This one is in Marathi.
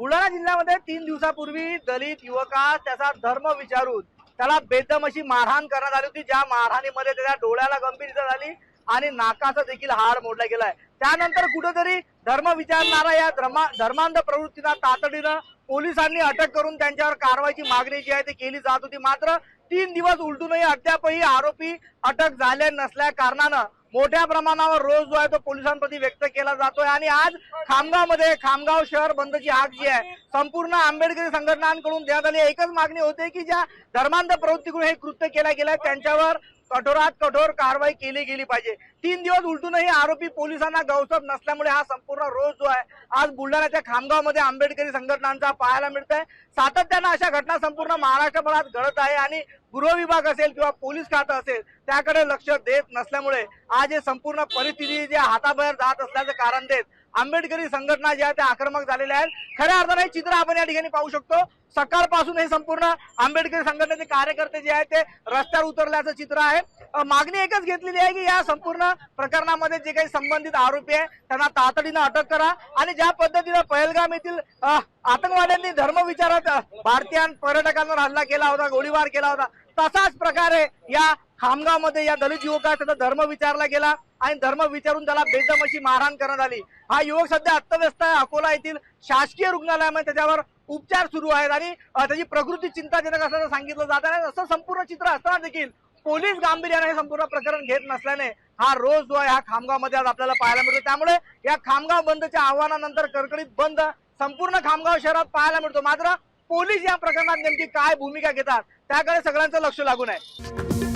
बुलढाणा जिल्ह्यामध्ये तीन दिवसापूर्वी दलित युवकास त्याचा धर्म विचारून त्याला बेदम अशी मारहाण करण्यात आली होती. ज्या मारहाणीमध्ये त्याच्या डोळ्याला गंभीर इजा झाली आणि नाकाचा देखील हाड मोडला गेलाय. त्यानंतर कुठेतरी धर्म विचारणारा या धर्मा धर्मांध प्रवृत्तीला तातडीनं पोलिसांनी अटक करून त्यांच्यावर कारवाईची मागणी जी आहे ती केली जात होती. मात्र तीन दिवस उलटूनही अद्यापही आरोपी अटक झाले नसल्या कारणानं मोठ्या प्रमाणावर रोज जो आहे तो पोलिसांप्रती व्यक्त केला जातोय. आणि आज खामगावमध्ये खामगाव शहर बंदची हाक जी आहे संपूर्ण आंबेडकरी संघटनांकडून देण्यात आली. एकच मागणी होते की ज्या धर्मांध प्रवृत्तीकडून हे कृत्य केलं गेलं त्यांच्यावर कठोरात कठोर कारवाई केली गेली पाहिजे. तीन दिवस उलटूनही आरोपी पोलिसांना गौसप नसल्यामुळे हा संपूर्ण रोज जो आहे आज बुलढाण्याच्या खामगावमध्ये आंबेडकरी संघटनांचा पाहायला मिळत आहे सातत्यानं अशा घटना संपूर्ण महाराष्ट्रभरात घडत आहे आणि गृह विभाग असेल किंवा पोलीस खातं असेल त्याकडे लक्ष देत नसल्यामुळे आज हे संपूर्ण परिस्थिती जे हाताबाहेर जात असल्याचं कारण देत आंबेडकरी संघटना ज्या त्या आक्रमक झालेल्या आहेत. खऱ्या अर्थाने हे चित्र आपण या ठिकाणी पाहू शकतो. सकाळपासून हे संपूर्ण आंबेडकरी संघटनेचे कार्यकर्ते जे आहेत ते रस्त्यावर उतरल्याचं चित्र आहे. मागणी एकच घेतलेली आहे की या संपूर्ण प्रकरणामध्ये जे काही संबंधित आरोपी आहे त्यांना तातडीनं अटक करा आणि ज्या पद्धतीनं पहलगाम येथील आतंकवाद्यांनी धर्म विचारात भारतीय पर्यटकांवर हल्ला केला होता गोळीबार केला होता तसाच प्रकारे या खामगावमध्ये या दलित युवकाचा त्याचा धर्म विचारला गेला. आणि धर्म विचारून त्याला बेदम अशी मारहाण करण्यात आली. हा युवक सध्या अत्यव्यस्त आहे. अकोला येथील शासकीय रुग्णालयामध्ये त्याच्यावर उपचार सुरू आहेत आणि त्याची प्रकृती चिंताजनक असल्याचं सांगितलं जात आहे. असं संपूर्ण चित्र असताना देखील पोलीस गांभीर्याने हे संपूर्ण प्रकरण घेत नसल्याने हा रोज जो आहे हा खामगावमध्ये आज आपल्याला पाहायला मिळतो. त्यामुळे या खामगाव बंदच्या आव्हानानंतर कडकडीत बंद संपूर्ण खामगाव शहरात पाहायला मिळतो. मात्र पोलीस या प्रकरणात नेमकी काय भूमिका घेतात त्याकडे सगळ्यांचं लक्ष लागून आहे.